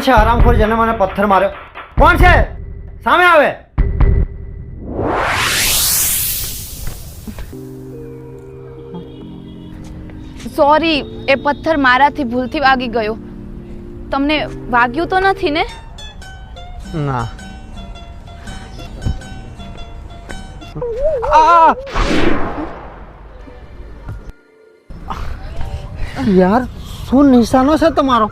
કોણ છે આરામખોર જેને મને પથ્થર માર્યો? કોણ છે? સામે આવે. સોરી એ પથ્થર મારાથી ભૂલથી વાગી ગયો. તમને વાગ્યું તો નથી ને? ના. યાર શું નિશાનો છે તમારો?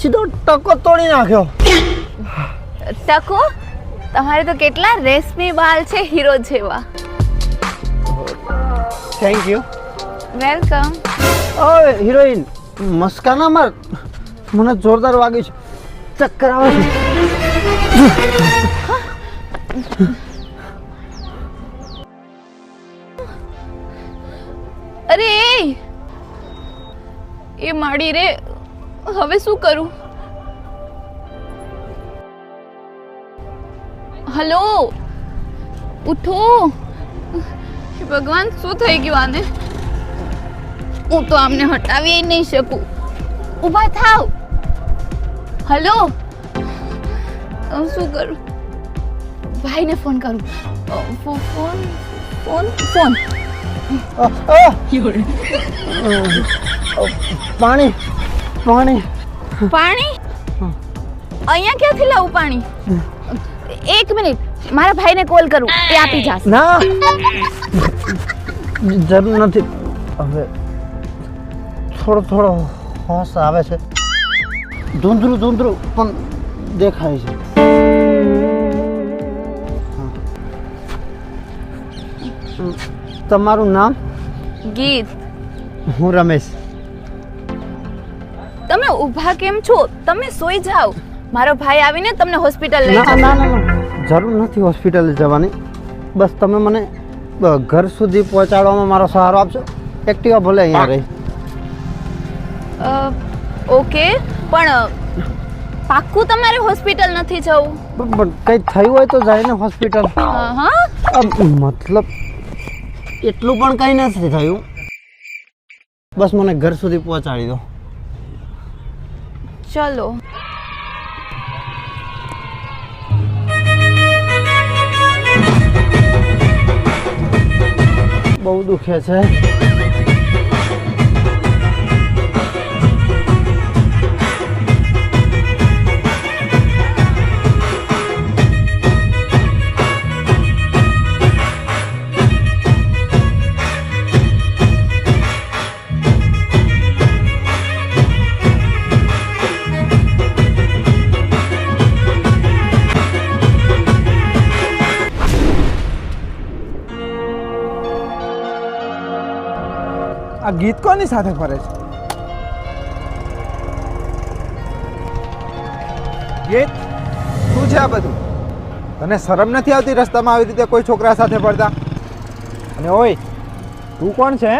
સીધો ટકો તોડી નાખ્યો. ટકો? તમારે તો કેટલા રેશમી બાલ છે હીરો જેવા. થેન્ક યુ વેલકમ ઓ હિરોઈન મસ્કાના માર મને જોરદાર વાગ્યું છે. ચક્કર આવે છે. અરે! એ એ માડી રે હવે શું કરું? હલો? ઉઠો. ભગવાન શું થઈ ગયું આને? હું તો આમને હટાવી નહીં શકું. ઊભા થાવ. હલો? શું કરું? ભાઈને ફોન કરું. Phone phone phone! પાણી. પાણી? પાણી? અહીંયા ક્યાંથી લાવું પાણી? એક મિનિટ. મારા ભાઈને કોલ કરું. એ આપી જશે. ના. જરૂર નથી. હવે થોડો થોડો હોશ આવે છે. ધૂંધળું ધૂંધળું પણ દેખાય છે. તમારું નામ? ગીત. હું રમેશ. તમે ઊભા કેમ છો? તમે સોઈ જાઓ. મારો ભાઈ આવીને તમને હોસ્પિટલ લઈ જશે. ના ના ના. જરૂર નથી હોસ્પિટલ જવાની. બસ તમે મને ઘર સુધી પહોંચાડવામાં મારો સહારો આપશો? એક્ટિવા ભલે અહીંયા રહી. ઓકે. પણ પાક્કું તમારે હોસ્પિટલ નથી જવું? પણ કંઈ થયું હોય તો જાય ને હોસ્પિટલ. હા હા. મતલબ એટલું પણ કંઈ નથી થયું. બસ મને ઘર સુધી પહોંચાડી દો. ચલો. બહુ દુખે છે. ગીત કોની સાથે ફરે છે? ગીત? શું છે આ બધું? તને શરમ નથી આવતી રસ્તામાં આવી રીતે કોઈ છોકરા સાથે ફરતા? અને ઓય તું કોણ છે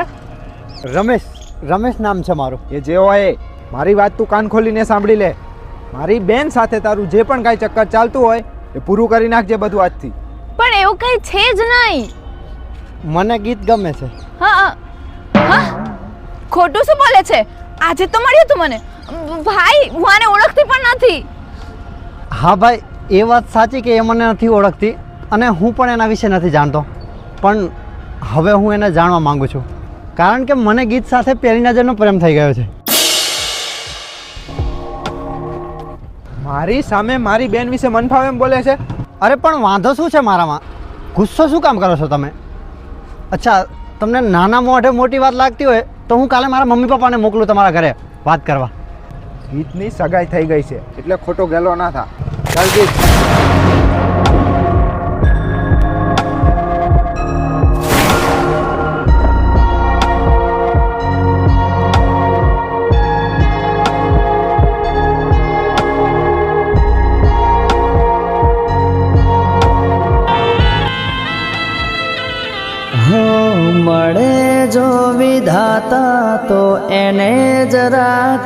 રમેશ રમેશ નામ છે મારું. એ જે હોય. મારી વાત તું કાન ખોલીને સાંભળી લે. મારી બેન સાથે તારું જે પણ કાંઈ ચક્કર ચાલતું હોય એ પૂરું કરી નાખજે બધું આજથી. પણ એવું કઈ છે જ નહીં. મને ગીત ગમે છે. હા ખોટું શું બોલે છે? આજે તો મળ્યું તું મને. ભાઈ હું આને ઓળખતી પણ નથી. હા ભાઈ એ વાત સાચી કે એ મને નથી ઓળખતી અને હું પણ એના વિશે નથી જાણતો. પણ હવે હું એને જાણવા માંગુ છું. કારણ કે મને ગીત સાથે પહેલી નજરનો પ્રેમ થઈ ગયો છે. મારી સામે મારી બેન વિશે મનફાવે એમ બોલે છે? અરે પણ વાંધો શું છે મારામાં? ગુસ્સો શું કામ કરો છો તમે? અચ્છા તમને નાના મોઢે મોટી વાત લાગતી હોય તો હું કાલે મારા મમ્મી પપ્પાને મોકલું તમારા ઘરે વાત કરવા. ગીતની સગાઈ થઈ ગઈ છે, એટલે ખોટો ગેલો ના થા. ચાલ ગીત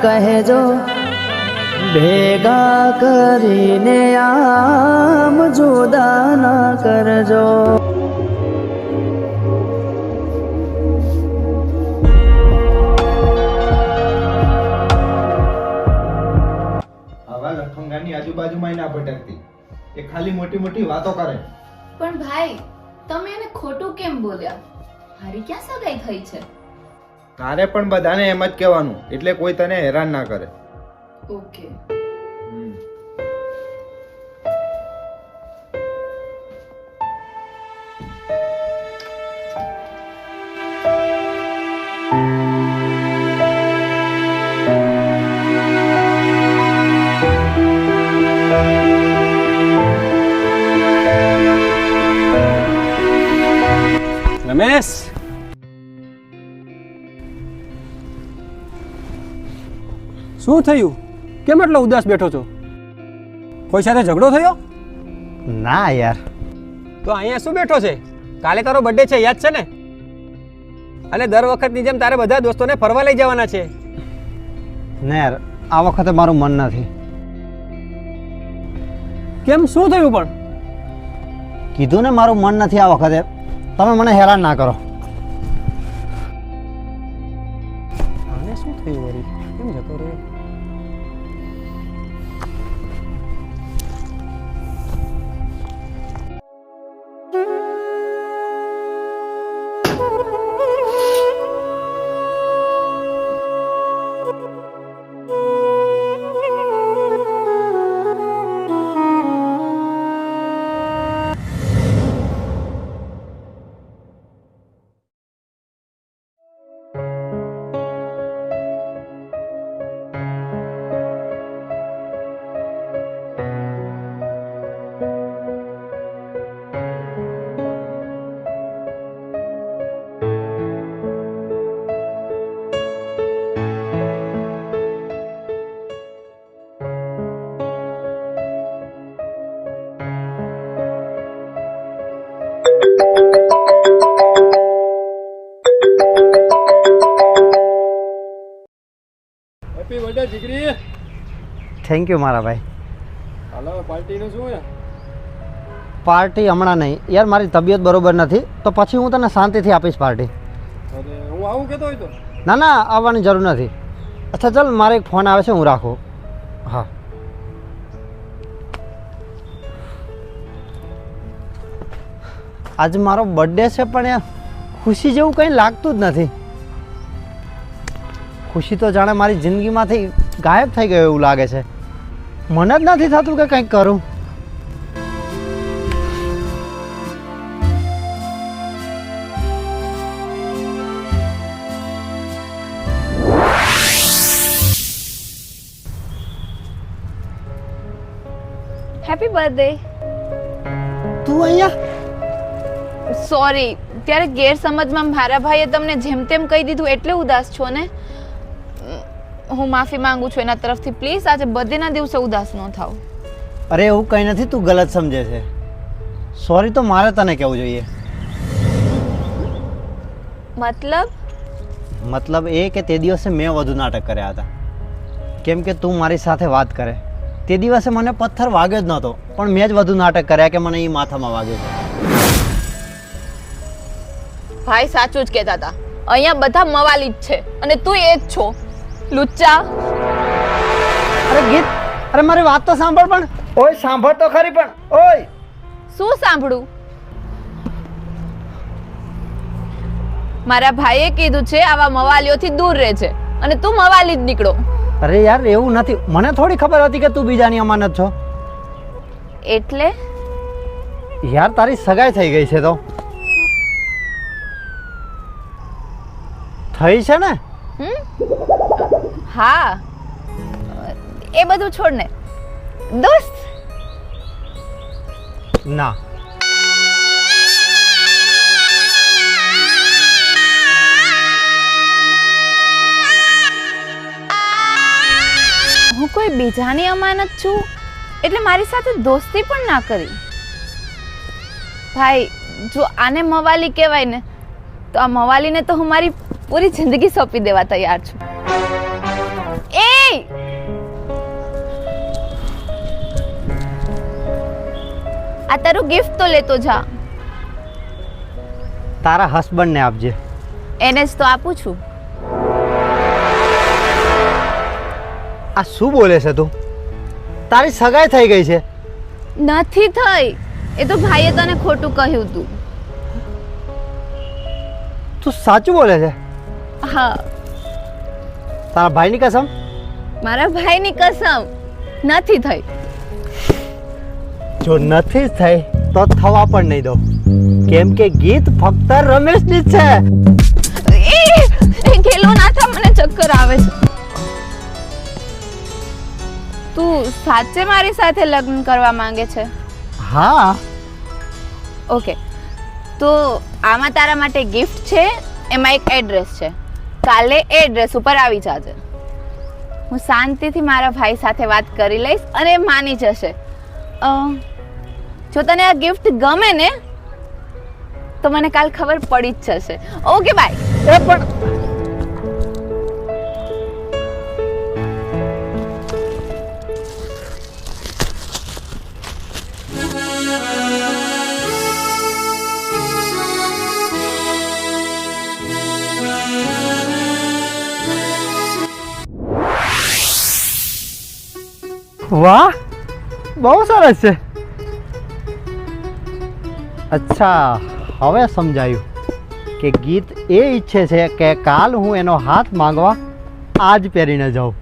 કહેજો ભેગા કરીને આમ જુદા ના કરજો. હવે ભટકતી. એ ખાલી મોટી મોટી વાતો કરે. પણ ભાઈ તમે એને ખોટું કેમ બોલ્યા? મારી ક્યાં સગાઈ થઈ છે? તારે પણ બધાને એમ જ કહેવાનું એટલે કોઈ તને હેરાન ના કરે. ઓકે. રમેશ? શું થયું? કેમ એટલો ઉદાસ બેઠો છો? કોઈ સાથે ઝઘડો થયો? ના યાર. તો અહીંયા શું બેઠો છે? કાલે તારો બર્થડે છે યાદ છે ને? અને દર વખતની જેમ તારે બધા દોસ્તોને ફરવા લઈ જવાના છે. ને યાર આ વખતે મારું મન નથી. કેમ? શું થયું પણ? કીધું ને મારું મન નથી આ વખતે. તમે મને હેરાન ના કરો. હેપી દીકરી. થેન્ક યુ મારા ભાઈ. હાલો પાર્ટીનું શું પાર્ટી હમણાં નહીં. યાર મારી તબિયત બરોબર નથી તો પછી હું તને શાંતિથી આપીશ પાર્ટી. હું આવું કહેતો હોય તો? ના ના આવવાની જરૂર નથી. અચ્છા ચાલ મારે એક ફોન આવે છે હું રાખું. હા. આજ મારો બર્થડે છે પણ યાર ખુશી જેવું કંઈ લાગતું જ નથી. ખુશી તો જાણે મારી જિંદગીમાંથી ગાયબ થઈ ગયો એવું લાગે છે. મને જ નથી થતું કે કંઈક કરું. હેપી બર્થડે તું અહીંયા? સોરી ત્યારે ગેરસમજમાં મારા ભાઈએ તમને જેમ તેમ કહી દીધું એટલે ઉદાસ છો ને? હું માફી માંગુ છું એના તરફથી. પ્લીઝ આજે બર્થડેના દિવસે ઉદાસ ન થાવ. અરે એવું કંઈ નથી તું ગલત સમજે છે. સોરી તો મારે તને કહેવું જોઈએ. મતલબ? મતલબ એ કે તે દિવસે મેં વધુ નાટક કર્યા હતા. કેમ કે તું મારી સાથે વાત કરે. તે દિવસે મને પથ્થર વાગ્યો જ નહોતો પણ મેં જ વધુ નાટક કર્યા કે મને એ માથામાં વાગ્યો છે. ભાઈ સાચું જ કહેતા હતા. અહીંયા બધા મવાલી જ છે અને તું એ જ છો. લુચ્ચા? અરે ગીત અરે મારી વાત તો સાંભળ પણ. ઓય સાંભળ તો ખરી પણ. ઓય. શું સાંભળું? મારા ભાઈએ કીધું છે આવા મવાલીઓથી દૂર રહે છે અને તું મવાલી જ નીકળો. અરે યાર એવું નથી. મને થોડી ખબર હતી કે તું બીજાની અમાનત છો. એટલે? યાર તારી સગાઈ થઈ ગઈ છે તો. થઈ છે ને? હમ? હા. એ બધું છોડ ને દોસ્ત. ના. હું કોઈ બીજાની અમાનત છું? એટલે મારી સાથે દોસ્તી પણ ના કરી. ભાઈ જો આને મવાલી કહેવાય ને તો આ મવાલીને તો હું મારી પૂરી જિંદગી સોંપી દેવા તૈયાર છું. આ તારું ગિફ્ટ તો લેતો જા. તારા હસબન્ડને આપજે. એને જ તો આપું છું. આ શું બોલે છે તું? તારી સગાઈ થઈ ગઈ છે. નથી થઈ. એ તો ભાઈએ તને ખોટું કહ્યું તું. તું સાચું બોલે છે? હા. તારા ભાઈની કસમ? મારા ભાઈની કસમ નથી થઈ. જો નથી થઈ તો થવા પણ નહીં દો કેમ કે ગીત ફક્ત રમેશની જ છે. ગેલો ના થા મને ચક્કર આવે છે. તું સાચે મારી સાથે લગ્ન કરવા માંગે છે? હા. ઓકે. તો આમાં તારા માટે ગિફ્ટ છે એમાં એક એડ્રેસ છે. કાલે એ એડ્રેસ ઉપર આવી જાજે. હું શાંતિથી મારા ભાઈ સાથે વાત કરી લઈશ અને માની જશે. જો તને આ ગિફ્ટ ગમે ને તો મને કાલ ખબર પડી જ જશે. ઓકે બાય એ પણ વાહ! બહુ સરસ છે. અચ્છા, હવે સમજાયું કે ગીત એ ઈચ્છે છે કે કાલ હું એનો હાથ માંગવા આજ પહેરીને જાઉં.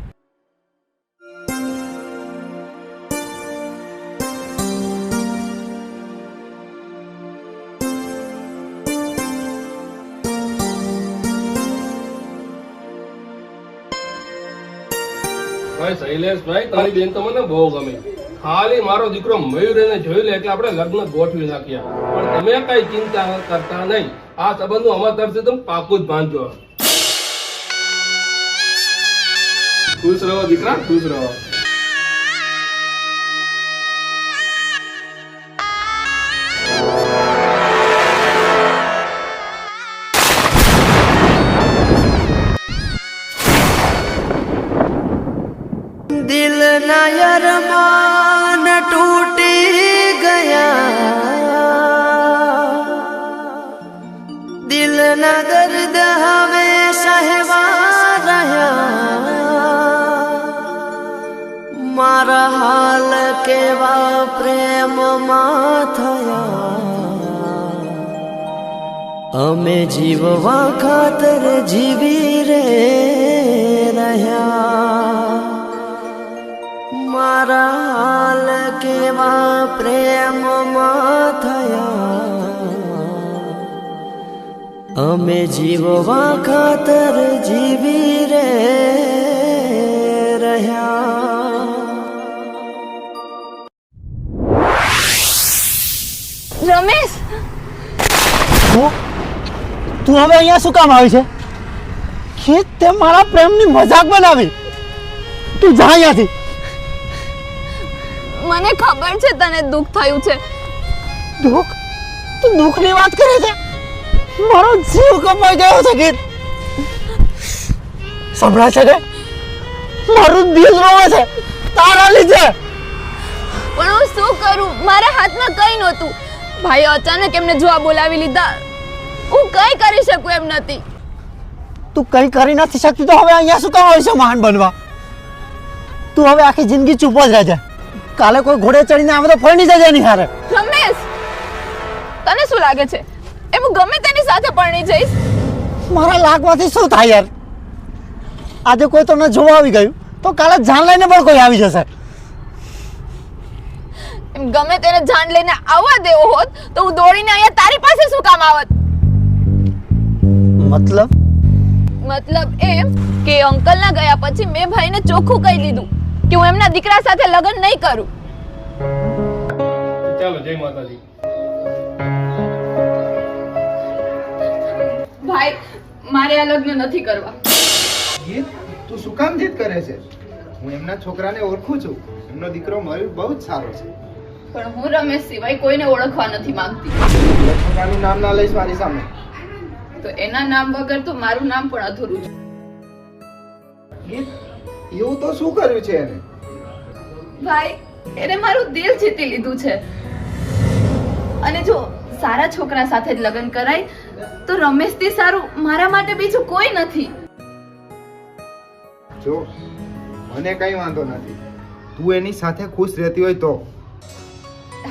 શૈલેષભાઈ, તારી બેન તો મને બહુ ગમી. ખાલી મારો દીકરો મયુર એને જોઈ લે એટલે આપણે લગ્ન ગોઠવી નાખ્યા. પણ તમે કઈ ચિંતા કરતા નહીં. આ સંબંધો અમારા તરફથી તમે પાકું જ બાંધજો. ખુશ રહો દીકરા, ખુશ રહો. ના અરમાન તૂટી ગયા. દિલ ના દર્દ હવે સહેવા રહ્યા. મારા હાલ કેવા પ્રેમમાં થયા. અમે જીવવા ખાતર જીવી રે રહ્યા. મારા હાલ કેવા પ્રેમમાં થયા? અમે જીવવા ખાતર જીવી રે રહ્યા. રમેશ! તું તું હવે અહીંયા શું કામ આવી છે? કે તે મારા પ્રેમની મજાક બનાવી. તું જા અહીંયાથી. મને ખબર છે તને દુઃખ થયું છે. દુઃખ? તું દુઃખની વાત કરે છે? મારો જીવ કમાઈ ગયો છે ગીત. સંભળાય છે કે? મારું દિલ રોવે છે તારા લીધે. પણ હું શું કરું? મારા હાથમાં કઈ નહોતું. ભાઈ અચાનક એમને જોવા બોલાવી લીધા. હું કઈ કરી શકું એમ નથી. તું કઈ કરી નથી શકતી તો હવે અહીંયા શું કામ આવી છે મહાન બનવા? તું હવે આખી જિંદગી ચૂપ જ રહેજે. કાલે કોઈ ઘોડે ચડીને આવે તો ફરણી જજે નહીં હારે. રમેશ તને શું લાગે છે? એ હું ગમે તેની સાથે પરણી જઈશ? મારા લાગવાથી શું થાય યાર? આજે કોઈ તમને જોવા આવી ગયું તો કાલે જાન લઈને પણ કોઈ આવી જશે. એમ ગમે તેને જાન લઈને આવવા દેવો હોત તો હું દોડીને અહીંયા તારી પાસે શું કામ આવત? મતલબ? મતલબ એમ કે અંકલ ના ગયા પછી મેં ભાઈને ચોખ્ખું કહી દીધું. કે હું એમના દીકરા સાથે લગ્ન નહીં કરું. ચાલો જય માતાજી. ભાઈ મારે આ લગ્ન નથી કરવા. તું શું કામ જીત કરે છે? હું એમના છોકરાને ઓળખું છું. એમનો દીકરો મયુર બહુ જ સારો છે. પણ હું રમેશ સિવાય કોઈને ઓળખવા નથી માંગતી. છોકરાનું નામ ના લઈશ મારી સામે. તો એના નામ વગર તો મારું નામ પણ અધૂરું છે. એવું તો શું કર્યું છે એને? ભાઈ એને મારું દિલ જીતી લીધું છે. અને જો સારા છોકરા સાથે જ લગ્ન કરાય તો રમેશથી સારું મારા માટે બીજું કોઈ નથી. જો મને કઈ વાંધો નથી. તું એની સાથે ખુશ રહેતી હોય તો.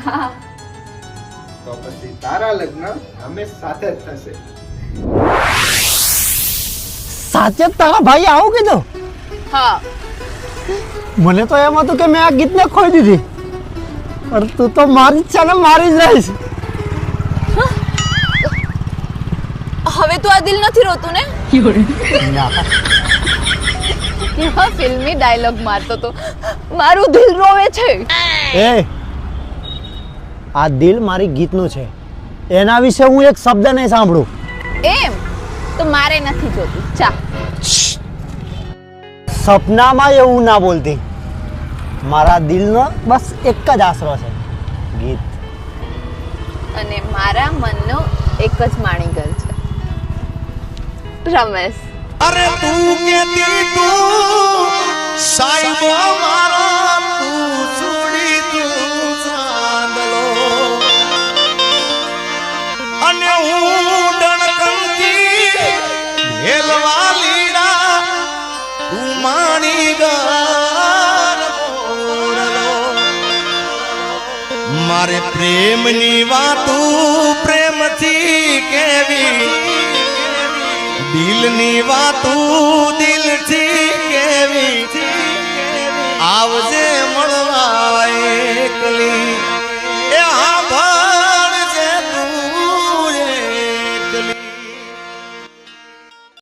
હા. તો પછી તારા લગ્ન રમેશ સાથે જ થશે. સાચે જ તારા ભાઈ આવું કીધું? હા. મને તો એમ હતું કે મેં આ ગીતને ખોઈ દીધી. પણ તું તો મારી જ છે ને મારી જ રહીશ. હવે તું આ દિલ નથી રોતું ને? કેવા ફિલ્મી ડાયલોગ મારતો તો. મારું દિલ રોવે છે. એ આ દિલ મારી ગીતનું છે. એના વિશે હું એક શબ્દ નહીં સાંભળું. એમ? તો મારે નથી જોતું. ચા સપનામાં એવું ના બોલતી. મારા દિલનો બસ એક જ આશરો છે. ગીત. અને મારા મનનો એક જ માણીગર છે. રમેશ. અરે તું કેતી તું સાઈબો મારો તું મારે પ્રેમની વાતો પ્રેમથી કેવી? દિલની વાતો દિલથી કેવી? આવજે મળવા એકલી. એ હા